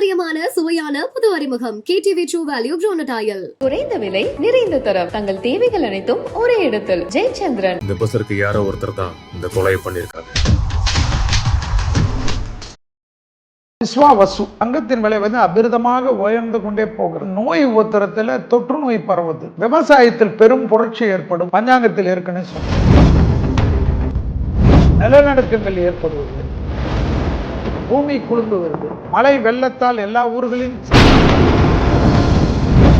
பாரம்பரியமான சுவையான புது அறிமுகம். கேடிவி ட்ரூ வேல்யூ ப்ரோனடாயல் குறைந்த விலை நிறைந்த தரம். தங்கள் தேவைகள் அனைத்தும் ஒரே இடத்தில். ஜெயச்சந்திரன். இந்த பஸ்ஸருக்கு யாரோ ஒருத்தர் தான் இந்த கொலையை பண்ணியிருக்காங்க விஸ்வாவசு தங்கத்தின் விலை வந்து அபிரிதமாக உயர்ந்து கொண்டே போகிறது. நோய் உத்தரத்தில் தொற்று நோய் பரவுது. விவசாயத்தில் பெரும் புரட்சி ஏற்படும். பஞ்சாங்கத்தில் ஏற்கனவே சொன்னேன். நிலநடுக்கங்கள் ஏற்படுவது. பூமி குலுங்கு வருது. மழை வெள்ளத்தால் எல்லா ஊர்களின்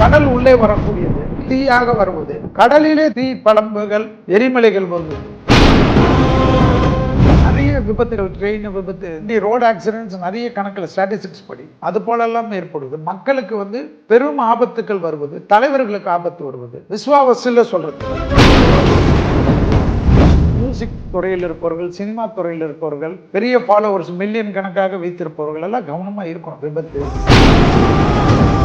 கடல் உள்ளே வரக்கூடியது. தீயாக வருவது. கடலிலே தீ பழம்புகள் எரிமலைகள் வருவது நிறைய விபத்துகள் ட்ரெயின் விபத்து ரோடு ஆக்சிடென்ட்ஸ் நிறைய கணக்கில் ஸ்டாட்டிஸ்டிக்ஸ் படி. அது போலெல்லாம் ஏற்படுது. மக்களுக்கு வந்து பெரும் ஆபத்துக்கள் வருவது தலைவர்களுக்கு ஆபத்து வருவது. விஸ்வாவசில் சொல்றது. மியூசிக் துறையில் இருப்பவர்கள் சினிமா துறையில் இருப்பவர்கள் பெரிய ஃபாலோவர்ஸ் மில்லியன் கணக்காக வைத்திருப்பவர்கள் எல்லாம் கவனமாக இருக்கணும் விபத்து.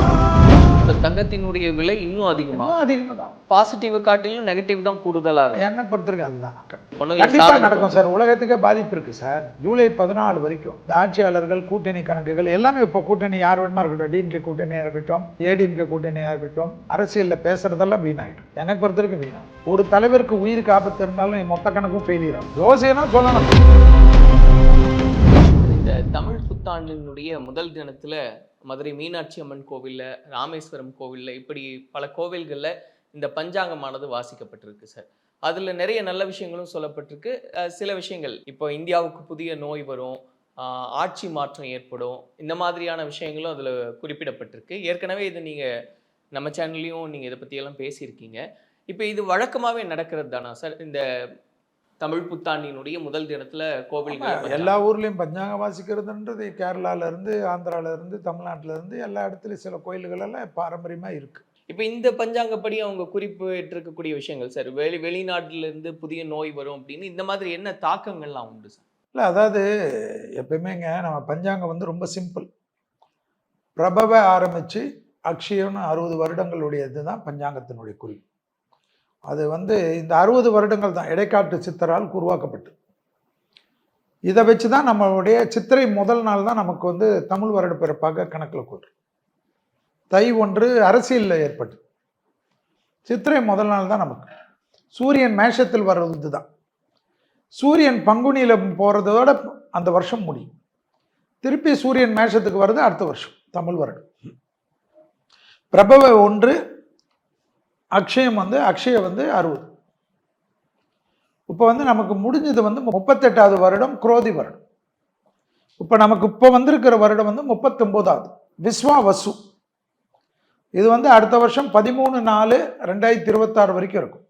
இந்த தங்கத்தினுடைய விலை இன்னும் அதிகமா? இன்னும் அதிகமாக தான் பாசிட்டிவ் காட்டிலும் நெகட்டிவ் தான் கூடுதலா இருக்கு. என்ன பொறுத்திருக்கு அதுதான். ஒண்ணும் கண்டிப்பா சாதனை நடக்கும் சார். உலகத்துக்கே பாதிப்பு இருக்கு சார். ஜூலை பதினாலு வரைக்கும் ஆட்சியாளர்கள் கூட்டணி கணக்குகள் எல்லாமே இப்போ கூட்டணி யார் வேணுமா இருக்கட்டும். டிஎம்கே கூட்டணியா இருக்கட்டும் ஏடிஎம்கே கூட்டணியா இருக்கட்டும் அரசியல்ல பேசுறதெல்லாம் வீணாயிடும். எனக்கு பொறுத்த வரைக்கும் வீணாகும். ஒரு தலைவருக்கு உயிருக்கு ஆபத்து இருந்தாலும் மொத்த கணக்கும் ஃபெயிலியர் ஆகும் யோசனா சொல்லணும். இந்த தமிழ் புத்தாண்டினுடைய முதல் தினத்துல மதுரை மீனாட்சி அம்மன் கோவிலில் ராமேஸ்வரம் கோவிலில் இப்படி பல கோவில்களில் இந்த பஞ்சாங்கமானது வாசிக்கப்பட்டிருக்கு சார் அதில் நிறைய நல்ல விஷயங்களும் சொல்லப்பட்டிருக்கு. சில விஷயங்கள். இப்போ இந்தியாவுக்கு புதிய நோய் வரும் ஆட்சி மாற்றம் ஏற்படும் இந்த மாதிரியான விஷயங்களும் அதில் குறிப்பிடப்பட்டிருக்கு. ஏற்கனவே இது நீங்கள் நம்ம சேனல்லையும் நீங்கள் இதை பற்றியெல்லாம் பேசியிருக்கீங்க. இப்போ இது வழக்கமாகவே நடக்கிறது தானா சார் இந்த தமிழ் புத்தாண்டினுடைய முதல் தினத்துல கோவில்கள் எல்லா ஊர்லயும் பஞ்சாங்கம் வாசிக்கிறதுன்றது கேரளால இருந்து ஆந்திரால இருந்து தமிழ்நாட்டுல இருந்து எல்லா இடத்துலயும் சில கோயில்கள் எல்லாம் பாரம்பரியமா இருக்கு. இப்போ இந்த பஞ்சாங்கப்படி அவங்க குறிப்பிட்டிருக்கக்கூடிய விஷயங்கள் சார் வெளி வெளிநாட்டுல இருந்து புதிய நோய் வரும் அப்படின்னு இந்த மாதிரி என்ன தாக்கங்கள்லாம் உண்டு சார்? இல்லை அதாவது எப்பயுமேங்க நம்ம பஞ்சாங்கம் வந்து ரொம்ப சிம்பிள். பிரபவ ஆரம்பித்து அக்ஷயம்னு அறுபது வருடங்களுடைய இதுதான் பஞ்சாங்கத்தினுடைய குறிப்பு அது வந்து இந்த அறுபது வருடங்கள் தான். இடைக்காட்டு சித்தரால் உருவாக்கப்பட்டு. இதை வச்சு தான் நம்மளுடைய சித்திரை முதல் நாள் தான் நமக்கு வந்து தமிழ் வருட பிறப்பாக கணக்கில் கொள்றோம் தை ஒன்று அரசியலில் ஏற்பட்டு. சித்திரை முதல் நாள் தான் நமக்கு. சூரியன் மேஷத்தில் வர்றது தான். சூரியன் பங்குனியில் போகிறதோட அந்த வருஷம் முடியும். திருப்பி சூரியன் மேஷத்துக்கு வருது அடுத்த வருஷம் தமிழ் வருடம். பிரபவ ஒன்று அக்ஷயம் வந்து அக்ஷய வந்து அறுபது. இப்போ வந்து நமக்கு முடிஞ்சது வந்து முப்பத்தெட்டாவது வருடம் குரோதி வருடம். இப்போ நமக்கு இப்போ வந்திருக்கிற வருடம் வந்து முப்பத்தொம்போதாவது. விஸ்வா வசு இது வந்து அடுத்த வருஷம் பதிமூணு நாலு ரெண்டாயிரத்தி இருபத்தாறு வரைக்கும் இருக்கும்.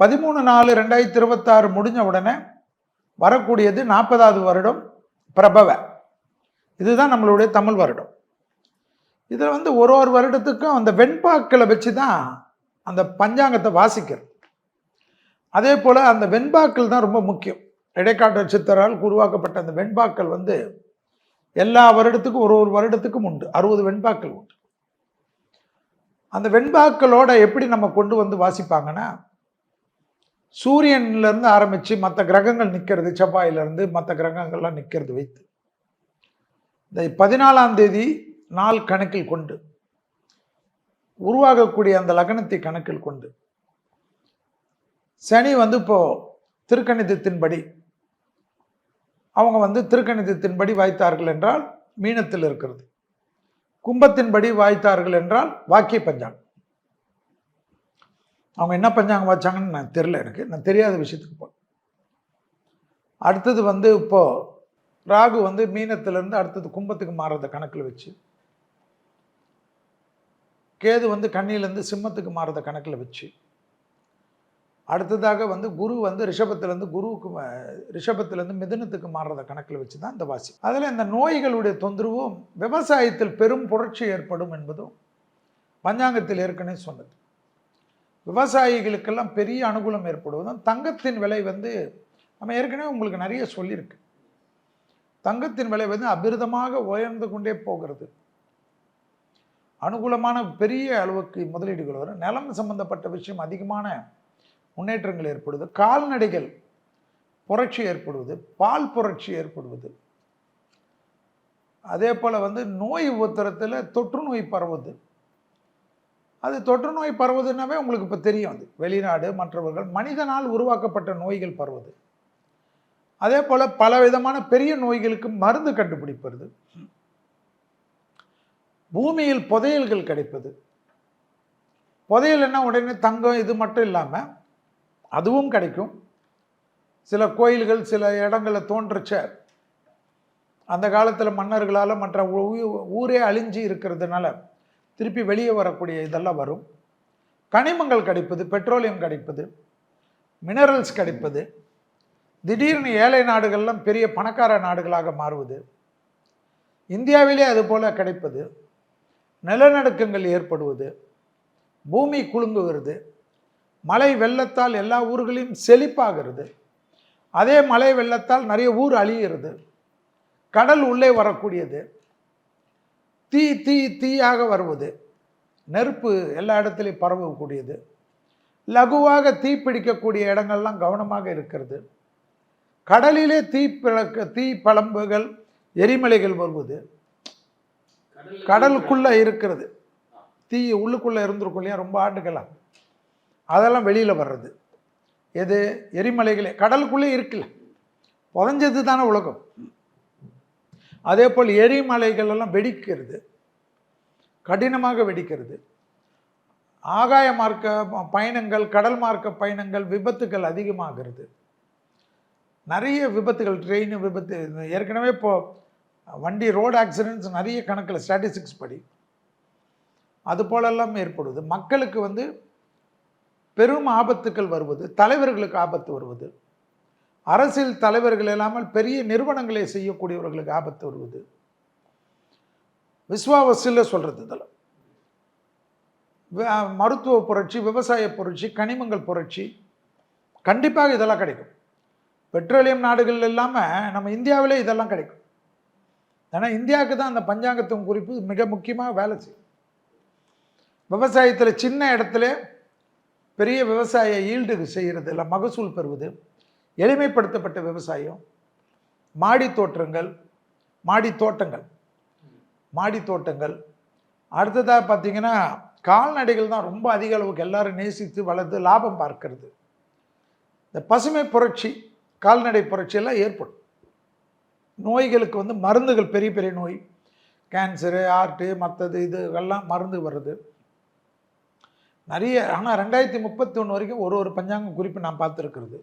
பதிமூணு நாலு ரெண்டாயிரத்தி இருபத்தாறு முடிஞ்ச உடனே வரக்கூடியது நாற்பதாவது வருடம் பிரபவ. இதுதான் நம்மளுடைய தமிழ் வருடம். இதில் வந்து ஒரு ஒரு வருடத்துக்கும் அந்த வெண்பாக்களை வச்சு தான் அந்த பஞ்சாங்கத்தை வாசிக்கிறது. அதே போல் அந்த வெண்பாக்கள் தான் ரொம்ப முக்கியம். இடைக்காட்டு சித்தரால் உருவாக்கப்பட்ட அந்த வெண்பாக்கள் வந்து எல்லா வருடத்துக்கும் ஒரு ஒரு வருடத்துக்கும் உண்டு. அறுபது வெண்பாக்கள் உண்டு. அந்த வெண்பாக்களோட எப்படி நம்ம கொண்டு வந்து வாசிப்பாங்கன்னா சூரியன்லேருந்து ஆரம்பித்து மற்ற கிரகங்கள் நிற்கிறது செவ்வாயிலேருந்து மற்ற கிரகங்கள்லாம் நிற்கிறது வைத்து. இந்த பதினாலாம் தேதி நாள் கணக்கில் கொண்டு உருவாகக்கூடிய அந்த லக்னத்தை கணக்கில் கொண்டு. சனி வந்து இப்போ திருக்கணிதத்தின்படி அவங்க வந்து திருக்கணிதத்தின்படி வாய்த்தார்கள் என்றால் மீனத்தில் இருக்கிறது. கும்பத்தின்படி வாய்த்தார்கள் என்றால் வாக்கிய பஞ்சாங்கம். அவங்க என்ன பஞ்சாங்கம் வச்சாங்கன்னு நான் தெரில எனக்கு. நான் தெரியாத விஷயத்துக்கு போ அடுத்தது வந்து இப்போது ராகு வந்து மீனத்திலேருந்து அடுத்தது கும்பத்துக்கு மாறுறத கணக்கில் வச்சு கேது வந்து கண்ணியிலேருந்து சிம்மத்துக்கு மாறுறத கணக்கில் வச்சு அடுத்ததாக வந்து குரு வந்து ரிஷபத்துலேருந்து குருவுக்கு ரிஷபத்துலேருந்து மிதனத்துக்கு மாறுறத கணக்கில் வச்சு தான் இந்த வாசி. அதில் இந்த நோய்களுடைய தொந்தரவும் விவசாயத்தில் பெரும் புரட்சி ஏற்படும் என்பதும் பஞ்சாங்கத்தில் ஏற்கனவே சொன்னது. விவசாயிகளுக்கெல்லாம் பெரிய அனுகூலம் ஏற்படுவதும் தங்கத்தின் விலை வந்து நம்ம ஏற்கனவே உங்களுக்கு நிறைய சொல்லியிருக்கு. தங்கத்தின் விலை வந்து அபிரதமாக உயர்ந்து கொண்டே போகிறது. அனுகூலமான பெரிய அளவுக்கு முதலீடுகள் வரும் நிலம் சம்பந்தப்பட்ட விஷயம் அதிகமான முன்னேற்றங்கள் ஏற்படுவது. கால்நடைகள் புரட்சி ஏற்படுவது. பால் புரட்சி ஏற்படுவது. அதே போல் வந்து நோய் உத்தரத்தில் தொற்று நோய் பரவுது அது தொற்று நோய் பரவுதுன்னாவே உங்களுக்கு இப்போ தெரியும் அது. வெளிநாடு மற்றவர்கள் மனிதனால் உருவாக்கப்பட்ட நோய்கள் பரவுது. அதே போல் பல விதமான பெரிய நோய்களுக்கு மருந்து கண்டுபிடிப்பது. பூமியில் புதையல்கள் கிடைப்பது. புதையல்னா உடனே தங்கம் இது மட்டும் இல்லாமல் அதுவும் கிடைக்கும். சில கோயில்கள் சில இடங்களில் தோன்றுச்ச. அந்த காலத்தில் மன்னர்களால் மற்ற ஊரே அழிஞ்சு இருக்கிறதுனால திருப்பி வெளியே வரக்கூடிய இதெல்லாம் வரும். கனிமங்கள் கிடைப்பது பெட்ரோலியம் கிடைப்பது மினரல்ஸ் கிடைப்பது. திடீர்னு ஏழை நாடுகள்லாம் பெரிய பணக்கார நாடுகளாக மாறுவது. இந்தியாவிலே அதுபோல் கிடைப்பது. நிலநடுக்கங்கள் ஏற்படுவது பூமி குலுங்குகிறது மழை வெள்ளத்தால் எல்லா ஊர்களையும் செழிப்பாகிறது. அதே மழை வெள்ளத்தால் நிறைய ஊர் அழிகிறது. கடல் உள்ளே வரக்கூடியது. தீ தீ தீயாக வருவது. நெருப்பு எல்லா இடத்துலையும் பரவக்கூடியது. லகுவாக தீ பிடிக்கக்கூடிய இடங்கள்லாம் கவனமாக இருக்கிறது. கடலிலே தீ பிளக்க தீ பழம்புகள் எரிமலைகள் வருவது. கடலுக்குள்ள இருக்கிறது. தீ உள்ளுக்குள்ள இருந்திருக்கும் இல்லையா? ரொம்ப ஆண்டுகளா அதெல்லாம் வெளியில வர்றது. எது? எரிமலைகளே. கடலுக்குள்ளே இருக்குல்ல. புதஞ்சது தானே உலகம். அதே போல் எரிமலைகள் எல்லாம் வெடிக்கிறது. கடினமாக வெடிக்கிறது. ஆகாய மார்க்க பயணங்கள் கடல் மார்க்க பயணங்கள் விபத்துகள் அதிகமாகிறது. நிறைய விபத்துகள் ட்ரெயின் விபத்து ஏற்கனவே இப்போ வண்டி ரோடு ஆக்சிடென்ட்ஸ் நிறைய கணக்கில் ஸ்டாட்டிஸ்டிக்ஸ் படி அது போலெல்லாம் ஏற்படுவது மக்களுக்கு வந்து பெரும் ஆபத்துக்கள் வருவது தலைவர்களுக்கு ஆபத்து வருவது அரசியல் தலைவர்கள் இல்லாமல் பெரிய நிறுவனங்களை செய்யக்கூடியவர்களுக்கு ஆபத்து வருவது. விஸ்வாவசில் சொல்கிறது இதெல்லாம். மருத்துவ புரட்சி விவசாய புரட்சி கனிமங்கள் புரட்சி கண்டிப்பாக இதெல்லாம் கிடைக்கும். பெட்ரோலியம் நாடுகள் இல்லாமல் நம்ம இந்தியாவிலே இதெல்லாம் கிடைக்கும். ஏன்னா இந்தியாவுக்கு தான் அந்த பஞ்சாங்கத்தின் குறிப்பு மிக முக்கியமாக வேலை செய்யும். விவசாயத்தில் சின்ன இடத்துல பெரிய விவசாய ஈல்டு செய்கிறது இல்லை மகசூல் பெறுவது எளிமைப்படுத்தப்பட்ட விவசாயம் மாடி தோற்றங்கள் மாடி தோட்டங்கள் மாடி தோட்டங்கள். அடுத்ததாக பார்த்தீங்கன்னா கால்நடைகள் தான் ரொம்ப அதிக அளவுக்கு எல்லாரும் நேசித்து வளர்த்து லாபம் பார்க்கறது. இந்த பசுமை புரட்சி கால்நடை புரட்சியெல்லாம் ஏற்படும். நோய்களுக்கு வந்து மருந்துகள் பெரிய பெரிய நோய். கேன்சரு ஆர்ட்டு மற்றது இது எல்லாம் மருந்து வருது. நிறைய ஆனால் ரெண்டாயிரத்தி முப்பத்தி ஒன்று வரைக்கும் ஒரு ஒரு பஞ்சாங்கம் குறிப்பு நான் பார்த்துருக்கிறது.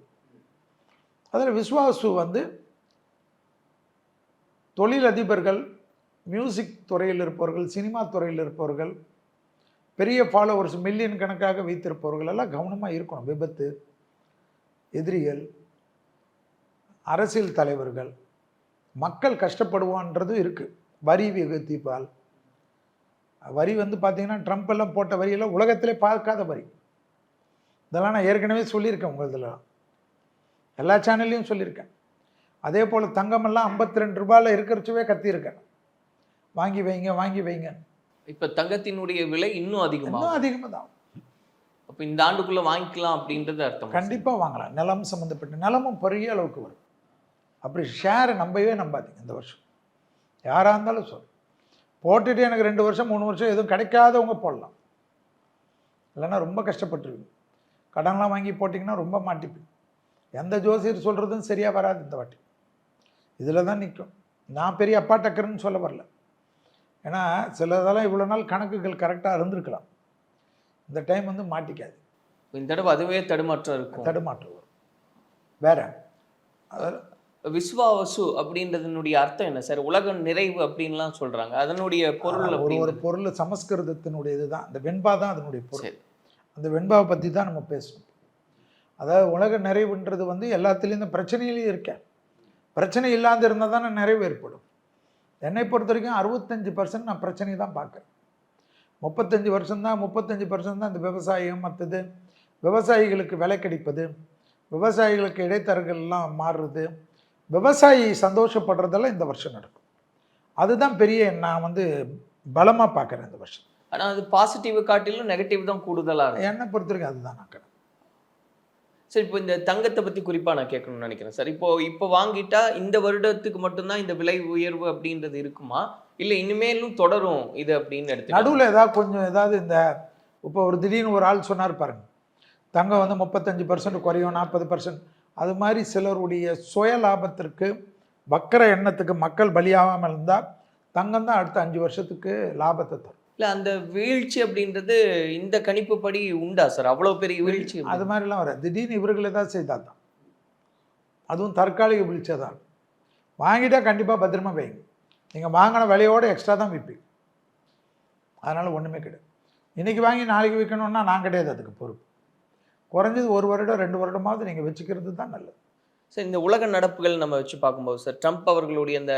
அதில் விஸ்வாசு வந்து தொழிலதிபர்கள் மியூசிக் துறையில் இருப்பவர்கள் சினிமா துறையில் இருப்பவர்கள் பெரிய ஃபாலோவர்ஸ் மில்லியன் கணக்காக வைத்திருப்பவர்கள் எல்லாம் கவனமாக இருக்கணும். விபத்து எதிரிகள் அரசியல் தலைவர்கள் மக்கள் கஷ்டப்படுவான்றது இருக்குது வரி விகத்திப்பால் வரி வந்து பார்த்தீங்கன்னா ட்ரம்ப் எல்லாம் போட்ட வரியெல்லாம் உலகத்திலே பார்க்காத வரி. இதெல்லாம் நான் ஏற்கனவே சொல்லியிருக்கேன் உங்களதுல. எல்லா சேனல்லையும் சொல்லியிருக்கேன். அதே போல் தங்கமெல்லாம் ஐம்பத்தி ரெண்டு ரூபாயில் இருக்கிறச்சவே கத்தியிருக்கேன். வாங்கி வைங்க வாங்கி வைங்க. இப்ப தங்கத்தினுடைய விலை இன்னும் அதிகமாகும். இன்னும் அதிகமாக தான் அப்ப இந்த ஆண்டுக்குள்ள வாங்கிக்கலாம் அப்படின்றது அர்த்தம்? கண்டிப்பாக வாங்கலாம். நிலம் சம்மந்தப்பட்ட நிலமும் பெரிய அளவுக்கு வரும். அப்படி ஷேரை நம்பவே நம்பாதீங்க இந்த வருஷம். யாராக இருந்தாலும் சொல் போட்டுட்டு எனக்கு ரெண்டு வருஷம் மூணு வருஷம் எதுவும் கிடைக்காதவங்க போடலாம். இல்லைன்னா ரொம்ப கஷ்டப்பட்டுருவீங்க. கடன்லாம் வாங்கி போட்டிங்கன்னா ரொம்ப மாட்டிப்பீங்க. எந்த ஜோசியர் சொல்கிறதும் சரியாக வராது இந்த வாட்டி. இதில் தான் நிற்கும் நான் பெரிய அப்பா டக்கர்னு சொல்ல வரல. ஏன்னா சிலதெல்லாம் இவ்வளோ நாள் கணக்குகள் கரெக்டாக இருந்திருக்கலாம். இந்த டைம் வந்து மாட்டிக்காது. இந்த தடவை அதுவே தடுமாற்றம் இருக்கும். தடுமாற்றம் வரும். வேற? அதாவது விஸ்வாவசு அப்படின்றதனுடைய அர்த்தம் என்ன? சார் உலக நிறைவு அப்படின்லாம் சொல்றாங்க. அதனுடைய பொருள் ஒரு ஒரு பொருள் சமஸ்கிருதத்தினுடைய இதுதான். இந்த வெண்பா தான் அதனுடைய பொருள். அந்த வெண்பாவை பற்றி தான் நம்ம பேசணும் அதாவது உலக நிறைவுன்றது வந்து எல்லாத்துலேயும் இந்த பிரச்சனையிலையும் இருக்கேன் பிரச்சனை இல்லாத இருந்தால் தானே நிறைவு ஏற்படும். என்னை பொறுத்த வரைக்கும் அறுபத்தஞ்சு பர்சன்ட் நான் பிரச்சனை தான் பார்க்குறேன். முப்பத்தஞ்சு வருஷம் தான் முப்பத்தஞ்சு பர்சன்ட் தான் இந்த விவசாயம் மற்றது. விவசாயிகளுக்கு விலை கிடைப்பது. விவசாயிகளுக்கு இடைத்தரகர்கள்லாம் மாறுறது. விவசாயி சந்தோஷப்படுறதெல்லாம் இந்த வருஷம் நடக்கும். அதுதான் பெரிய நான் வந்து பலமாக பார்க்குறேன் இந்த வருஷம். ஆனா அது பாசிட்டிவ் காட்டிலும் நெகட்டிவ் தான் கூடுதலா இருக்கு. என்னை பொறுத்த வரைக்கும் அதுதான் நான் கணக்கு சார் இப்போ இந்த தங்கத்தை பத்தி குறிப்பா நான் கேட்கணும்னு நினைக்கிறேன். சார் இப்போ இப்போ வாங்கிட்டா இந்த வருடத்துக்கு மட்டும்தான் இந்த விலை உயர்வு அப்படின்றது இருக்குமா? இல்ல இனிமேலும் தொடரும் இது அப்படின்னு எடுத்து நடுவில் ஏதாவது கொஞ்சம் ஏதாவது இந்த இப்போ ஒரு திடீர்னு ஒரு ஆள் சொன்னார் பாருங்க. தங்கம் வந்து முப்பத்தஞ்சு பர்சன்ட் குறையும் நாற்பது பர்சன்ட் அது மாதிரி சிலருடைய சுய லாபத்திற்கு வக்கர எண்ணத்துக்கு மக்கள் பலியாகாமல் இருந்தால் தங்கம் தான் அடுத்த அஞ்சு வருஷத்துக்கு லாபத்தை தரும். இல்ல அந்த வீழ்ச்சி அப்படின்றது இந்த கணிப்பு படி உண்டா சார்? அவ்வளவு பெரிய வீழ்ச்சி அது மாதிரிலாம் வராது. திடீர்னு இவர்கள் ஏதாவது செய்தால் தான். அதுவும் தற்காலிக வீழ்ச்சியாக தான். வாங்கிட்டா கண்டிப்பாக பத்திரமா வைங்க நீங்கள் வாங்கின விலையோட எக்ஸ்ட்ரா தான் விற்பீங்க. அதனால் ஒன்றுமே கிடையாது. இன்றைக்கி வாங்கி நாளைக்கு விற்கணும்னா நான் கிடையாது அதுக்கு பொறுப்பு. குறைஞ்சது ஒரு வருடம் ரெண்டு வருடமாவது நீங்கள் வச்சுக்கிறது தான் நல்லது. சார் இந்த உலக நடப்புகள் நம்ம வச்சு பார்க்கும்போது சார் ட்ரம்ப் அவர்களுடைய அந்த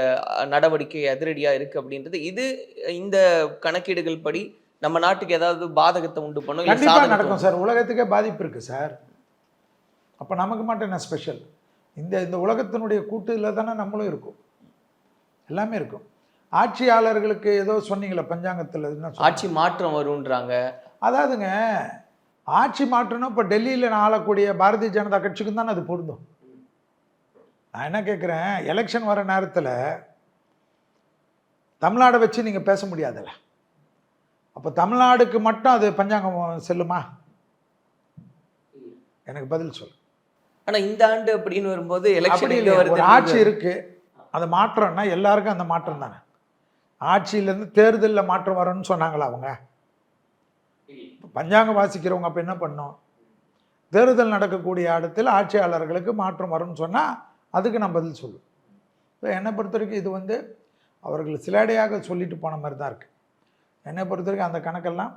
நடவடிக்கை அதிரடியா இருக்கு அப்படின்றது இது இந்த கணக்கீடுகள் படி நம்ம நாட்டுக்கு ஏதாவது பாதகத்தை உண்டு பண்ணும் கண்டிப்பாக நடக்கும் சார். உலகத்துக்கே பாதிப்பு இருக்குது சார். அப்போ நமக்கு மட்டும் என்ன ஸ்பெஷல் இந்த இந்த உலகத்தினுடைய கூட்டுல தானே நம்மளும் இருக்கும். எல்லாமே இருக்கும். ஆட்சியாளர்களுக்கு ஏதோ சொன்னீங்களே பஞ்சாங்கத்தில்? ஆட்சி மாற்றம் வரும்ன்றாங்க. அதாவதுங்க ஆட்சி மாற்றணும் இப்போ டெல்லியில் ஆளக்கூடிய பாரதிய ஜனதா கட்சிக்கும் தானே அது பொருந்தும். நான் என்ன கேட்குறேன் எலெக்ஷன் வர நேரத்தில் தமிழ்நாடை வச்சு நீங்கள் பேச முடியாதுல்ல. அப்போ தமிழ்நாடுக்கு மட்டும் அது பஞ்சாங்கம் செல்லுமா? எனக்கு பதில் சொல்லு. ஆனா இந்த ஆண்டு அப்படின்னு வரும்போது எலெக்ஷன் ஒரு ஆட்சி இருக்கு. அந்த மாற்றம்னா எல்லாருக்கும் அந்த மாற்றம் தானே. ஆட்சியிலேருந்து தேர்தலில் மாற்றம் வரும்னு சொன்னாங்களா அவங்க? பஞ்சாங்கம் வாசிக்கிறவங்க அப்போ என்ன பண்ணோம்? தேர்தல் நடக்கக்கூடிய இடத்துல ஆட்சியாளர்களுக்கு மாற்றம் வரும்னு சொன்னால் அதுக்கு நான் பதில் சொல்லுவோம் இப்போ என்னை பொறுத்த வரைக்கும் இது வந்து அவர்கள் சிலடையாக சொல்லிட்டு போன மாதிரி தான் இருக்குது என்னை பொறுத்த வரைக்கும் அந்த கணக்கெல்லாம்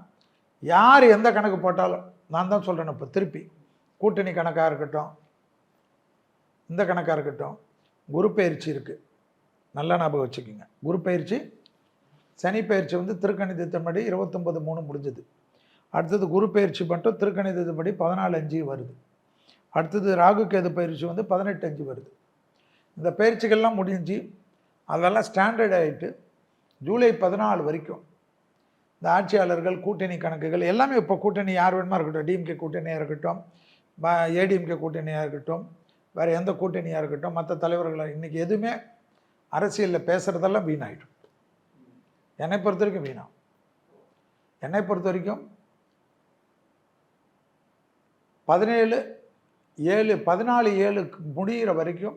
யார் எந்த கணக்கு போட்டாலும் நான் தான் சொல்கிறேன் இப்போ திருப்பி. கூட்டணி கணக்காக இருக்கட்டும் இந்த கணக்காக இருக்கட்டும் குரு பயிற்சி இருக்குது நல்லா ஞாபகம் வச்சுக்கோங்க. குரு பயிற்சி சனி பயிற்சி வந்து திருக்கணிதத்தின்படி இருபத்தொம்பது மூணு முடிஞ்சது. அடுத்தது குரு பயிற்சி மட்டும் திருக்கணிதத்தின்படி பதினாலு அஞ்சு வருது. அடுத்தது ராகு கேது பயிற்சி வந்து பதினெட்டு அஞ்சு வருது. இந்த பயிற்சிகள்லாம் முடிஞ்சு அதெல்லாம் ஸ்டாண்டர்ட் ஆகிட்டு ஜூலை பதினாலு வரைக்கும் இந்த ஆட்சியாளர்கள் கூட்டணி கணக்குகள் எல்லாமே இப்போ கூட்டணி யார் வேணுமா இருக்கட்டும் டிஎம்கே கூட்டணியாக இருக்கட்டும் ஏடிஎம்கே கூட்டணியாக இருக்கட்டும் வேறு எந்த கூட்டணியாக இருக்கட்டும் மற்ற தலைவர்களாக இன்றைக்கி எதுவுமே அரசியலில் பேசுகிறதெல்லாம் வீணாயிடும். என்னை பொறுத்த வரைக்கும் வீணாகும். என்னை பொறுத்த வரைக்கும் பதினேழு ஏழு பதினாலு ஏழுக்கு முடிகிற வரைக்கும்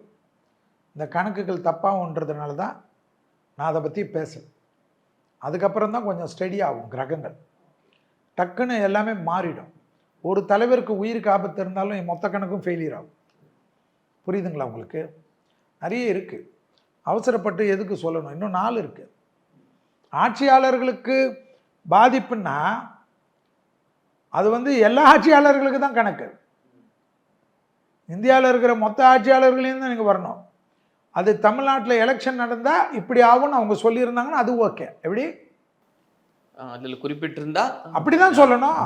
இந்த கணக்குகள் தப்பாகன்றதுனால தான் நான் அதை பற்றி பேசுகிறேன் அதுக்கப்புறம் தான் கொஞ்சம் ஸ்டடி ஆகும் கிரகங்கள். டக்குன்னு எல்லாமே மாறிடும். ஒரு தலைவருக்கு உயிருக்கு ஆபத்து இருந்தாலும் என் மொத்த கணக்கும் ஃபெயிலியர் ஆகும். புரியுதுங்களா உங்களுக்கு? நிறைய இருக்குது அவசரப்பட்டு எதுக்கு சொல்லணும்? இன்னும் நாள் இருக்குது ஆட்சியாளர்களுக்கு பாதிப்புன்னா அது வந்து எல்லா ஆட்சியாளர்களுக்கு தான் கணக்கு. இந்தியாவில் இருக்கிற மொத்த ஆட்சியாளர்களையும் தான் நீங்கள் வரணும். அது தமிழ்நாட்டில் எலெக்ஷன் நடந்தால் இப்படி ஆகும்னு அவங்க சொல்லியிருந்தாங்கன்னா அது ஓகே. எப்படி? அதுல குறிப்பிட்டிருந்தா அப்படி தான் சொல்லணும்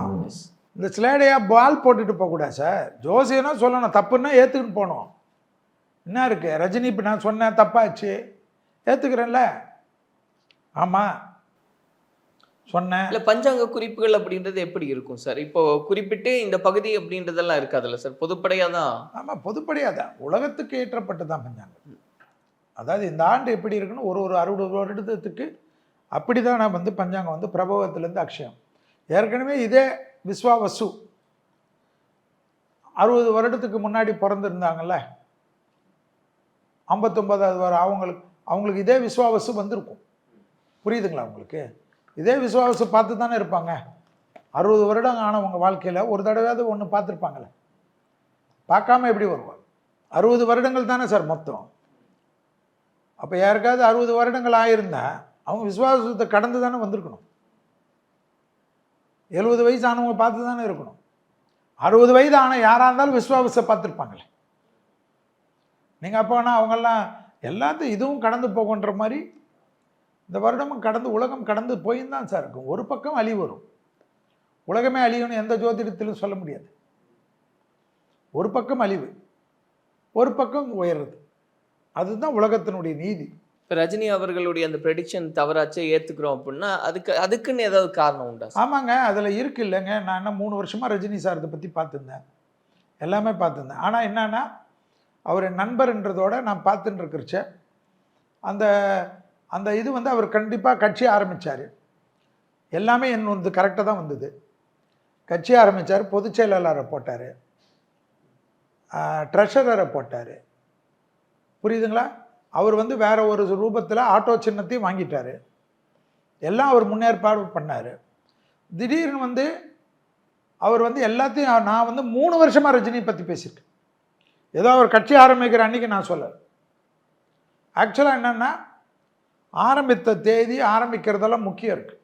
இந்த ஸ்லேடையா பால் போட்டுட்டு போகக்கூடாது சார். ஜோசியனா சொல்லணும் தப்புன்னா ஏற்றுக்கிட்டு போகணும். என்ன இருக்கு? ரஜினி இப்போ நான் சொன்னேன் தப்பாச்சு. ஏற்றுக்கிறேன்ல ஆமாம் சொன்னேன். இல்ல பஞ்சாங்க குறிப்புகள் அப்படின்றது எப்படி இருக்கும் சார்? இப்போ குறிப்பிட்டு இந்த பகுதி அப்படின்றதெல்லாம் இருக்காதுல்ல சார்? பொதுப்படையா தான்? ஆமாம் பொதுப்படையாக தான். உலகத்துக்கு ஏற்றப்பட்டு தான் பஞ்சாங்கம். அதாவது இந்த ஆண்டு எப்படி இருக்குன்னு ஒரு ஒரு அறுபது வருடத்துக்கு அப்படி தான் நான் வந்து பஞ்சாங்கம் வந்து பிரபவத்திலேருந்து அக்ஷயம். ஏற்கனவே இதே விஸ்வாவசு அறுபது வருடத்துக்கு முன்னாடி பிறந்திருந்தாங்கல்ல? ஐம்பத்தொம்பதாவது வர அவங்களுக்கு அவங்களுக்கு இதே விஸ்வாவசு வந்திருக்கும். புரியுதுங்களா உங்களுக்கு? இதே விசுவாசம் பார்த்து தானே இருப்பாங்க. அறுபது வருடம் ஆனவங்க வாழ்க்கையில் ஒரு தடவையாவது ஒன்று பார்த்துருப்பாங்களே பார்க்காம எப்படி வருவாங்க அறுபது வருடங்கள் தானே சார் மொத்தம். அப்போ யாருக்காவது அறுபது வருடங்கள் ஆயிருந்தா அவங்க விசுவாசத்தை கடந்து தானே வந்திருக்கணும். எழுபது வயசு ஆனவங்க பார்த்து தானே இருக்கணும். அறுபது வயது ஆன யாராக இருந்தாலும் விஸ்வாசத்தை பார்த்துருப்பாங்களே. நீங்கள் அப்போ அவங்கெல்லாம் எல்லாத்தையும் இதுவும் கடந்து போகுன்ற மாதிரி இந்த வருடமும் கடந்து உலகம் கடந்து தான் சார் இருக்கும். ஒரு பக்கம் அழிவு வரும். உலகமே அழியும்னு எந்த ஜோதிடத்திலும் சொல்ல முடியாது. ஒரு பக்கம் அழிவு ஒரு பக்கம் உயருது அதுதான் உலகத்தினுடைய நீதி. இப்ப ரஜினி அவர்களுடைய அந்த ப்ரெடிக்ஷன் தவறாச்சே ஏத்துக்கிறோம் அப்படின்னா அதுக்கு அதுக்குன்னு ஏதாவது காரணம் உண்டா ஆமாங்க அதில் இருக்கு இல்லைங்க. நான் என்ன மூணு வருஷமாக ரஜினி சார் இதை பற்றி பார்த்துருந்தேன். எல்லாமே பார்த்துருந்தேன். ஆனால் என்னன்னா அவர் நண்பர்ன்றதோட நான் பார்த்துட்டு இருக்கிறச்ச அந்த அந்த இது வந்து அவர் கண்டிப்பாக கட்சி ஆரம்பித்தார் எல்லாமே என் வந்து கரெக்டாக தான் வந்தது. கட்சி ஆரம்பித்தார் பொதுச் செயலாளரை போட்டார். ட்ரெஷரரை போட்டார். புரியுதுங்களா? அவர் வந்து வேறு ஒரு ரூபத்தில் ஆட்டோ சின்னத்தையும் வாங்கிட்டார். எல்லாம் அவர் முன்னேற்பாடு பண்ணார். திடீர்னு வந்து அவர் வந்து எல்லாத்தையும் நான் வந்து மூணு வருஷமாக ரஜினியை பற்றி பேசியிருக்கேன். ஏதோ அவர் கட்சி ஆரம்பிக்கிற அன்னைக்கு நான் சொல்ல ஆக்சுவலாக என்னென்னா ஆரம்பித்த தேதி ஆரம்பிக்கிறதெல்லாம் முக்கியம் இருக்குது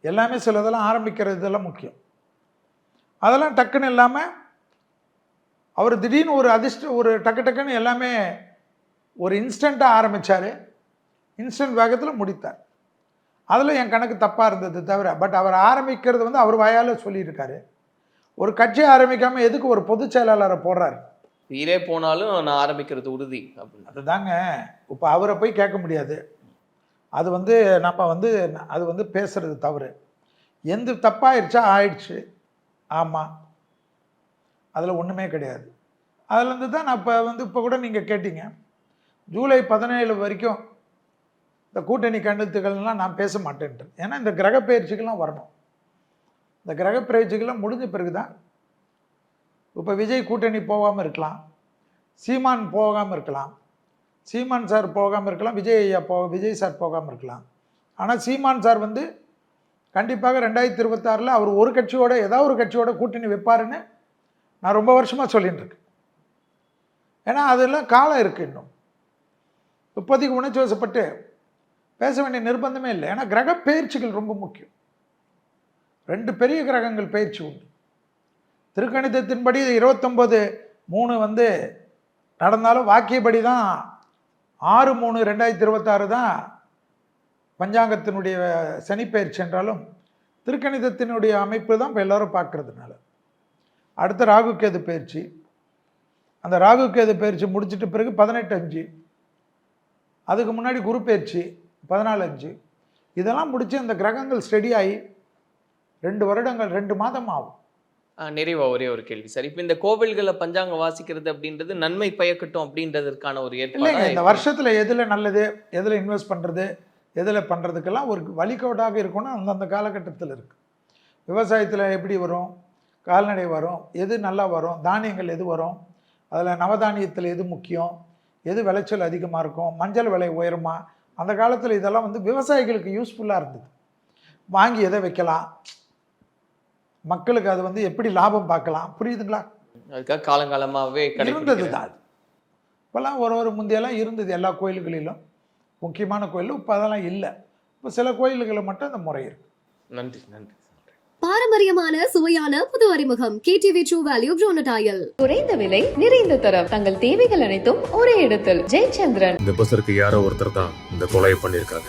எல்லாமே சிலதெல்லாம் ஆரம்பிக்கிறதெல்லாம் முக்கியம். அதெல்லாம் டக்குன்னு இல்லாமல் அவர் திடீர்னு ஒரு அதிர்ஷ்ட ஒரு டக்கு டக்குன்னு எல்லாமே ஒரு இன்ஸ்டண்ட்டாக ஆரம்பித்தார் இன்ஸ்டன்ட் வேகத்தில் முடித்தார். அதில் என் கணக்கு தப்பாக இருந்தது தவிர பட் அவர் ஆரம்பிக்கிறது வந்து அவர் வாயால் சொல்லியிருக்காரு. ஒரு கட்சி ஆரம்பிக்காமல் எதுக்கு ஒரு பொதுச் செயலாளரை போடுறாரு? உயிரே போனாலும் நான் ஆரம்பிக்கிறது உறுதி அப்படின்னு. அதுதாங்க. இப்போ அவரை போய் கேட்க முடியாது. அது வந்து நம்ம வந்து அது வந்து பேசுறது தவறு. எந்த தப்பாயிருச்சா ஆயிடுச்சு. ஆமாம் அதில் ஒன்றுமே கிடையாது. அதுலேருந்து தான் நான் இப்போ வந்து இப்போ கூட நீங்கள் கேட்டீங்க. ஜூலை பதினேழு வரைக்கும் இந்த கூட்டணி கண்டுத்துக்கள்லாம் நான் பேச மாட்டேன்ட்டு. ஏன்னா இந்த கிரக பயிற்சிகள்லாம் வரணும். இந்த கிரக பயிற்சிகள்லாம் முடிஞ்ச பிறகு தான் இப்போ விஜய் கூட்டணி போகாமல் இருக்கலாம். சீமான் போகாமல் இருக்கலாம். சீமான் சார் போகாமல் இருக்கலாம். விஜய் ஐயா போ விஜய் சார் போகாமல் இருக்கலாம். ஆனால் சீமான் சார் வந்து கண்டிப்பாக ரெண்டாயிரத்தி இருபத்தாறில் அவர் ஒரு கட்சியோட ஏதாவது ஒரு கட்சியோட கூட்டணி வைப்பாருன்னு நான் ரொம்ப வருஷமாக சொல்லிட்டு இருக்கேன். ஏன்னா அதெல்லாம் காலம் இருக்குது இன்னும். இப்போதைக்கு உணர்ச்சி வசப்பட்டு பேச வேண்டிய நிர்பந்தமே இல்லை. ஏன்னா கிரக பயிற்சிகள் ரொம்ப முக்கியம். ரெண்டு பெரிய கிரகங்கள் பயிற்சி உண்டு. திருக்கணிதத்தின்படி இருபத்தொம்போது மூணு வந்து நடந்தாலும் வாக்கியப்படி தான் ஆறு மூணு ரெண்டாயிரத்தி இருபத்தாறு தான் பஞ்சாங்கத்தினுடைய சனிப்பயிற்சி என்றாலும் திருக்கணிதத்தினுடைய அமைப்பு தான் இப்போ எல்லோரும் பார்க்குறதுனால. அடுத்த ராகு கேது பயிற்சி. அந்த ராகு கேது பயிற்சி முடிச்சிட்ட பிறகு பதினெட்டு அஞ்சு. அதுக்கு முன்னாடி குரு பயிற்சி பதினாலு அஞ்சு. இதெல்லாம் முடித்து அந்த கிரகங்கள் ஸ்டெடி ஆகி ரெண்டு வருடங்கள் ரெண்டு மாதம் ஆகும். நிறைவா ஒரே ஒரு கேள்வி சார். இப்போ இந்த கோவில்களை பஞ்சாங்கம் வாசிக்கிறது அப்படின்றது நன்மை பயக்கட்டும் அப்படின்றதற்கான ஒரு இல்லைங்க இந்த ஏற்பாடு வருஷத்தில் எதில் நல்லது எதில் இன்வெஸ்ட் பண்ணுறது எதில் பண்ணுறதுக்கெல்லாம் ஒரு வழிகோடாக இருக்கணும் அந்தந்த காலகட்டத்தில் இருக்குது விவசாயத்தில் எப்படி வரும் கால்நடை வரும் எது நல்லா வரும் தானியங்கள் எது வரும் அதில் நவதானியத்தில் எது முக்கியம் எது விளைச்சல் அதிகமாக இருக்கும் மஞ்சள் விலை உயருமா அந்த காலத்தில் இதெல்லாம் வந்து விவசாயிகளுக்கு யூஸ்ஃபுல்லாக இருந்தது. வாங்கி எதை வைக்கலாம் மக்களுக்கு அது வந்து எப்படி லாபம் பார்க்கலாம்? புரியுதுங்களா? அதுக்காக காலங்காலமாவே இருந்தது. தான் அது. இப்போல்லாம் ஒரு ஒரு முந்தையெல்லாம் இருந்தது எல்லா கோயில்களிலும். முக்கியமான கோயிலும் இப்போ அதெல்லாம் இல்லை. இப்போ சில கோயில்களில் மட்டும் இந்த முறை இருக்கு. நன்றி நன்றி. பாரம்பரியமான சுவையான புது அறிமுகம். கேடிவி ட்ரூ வேல்யூ ப்ரோனடாயல் குறைந்த விலை நிறைந்த தரம். தங்கள் தேவைகள் அனைத்தும் ஒரே இடத்தில். ஜெயச்சந்திரன். இந்த பஸ்ஸருக்கு யாரோ ஒருத்தர் தான் இந்த கொலையை பண்ணியிருக்காங்க.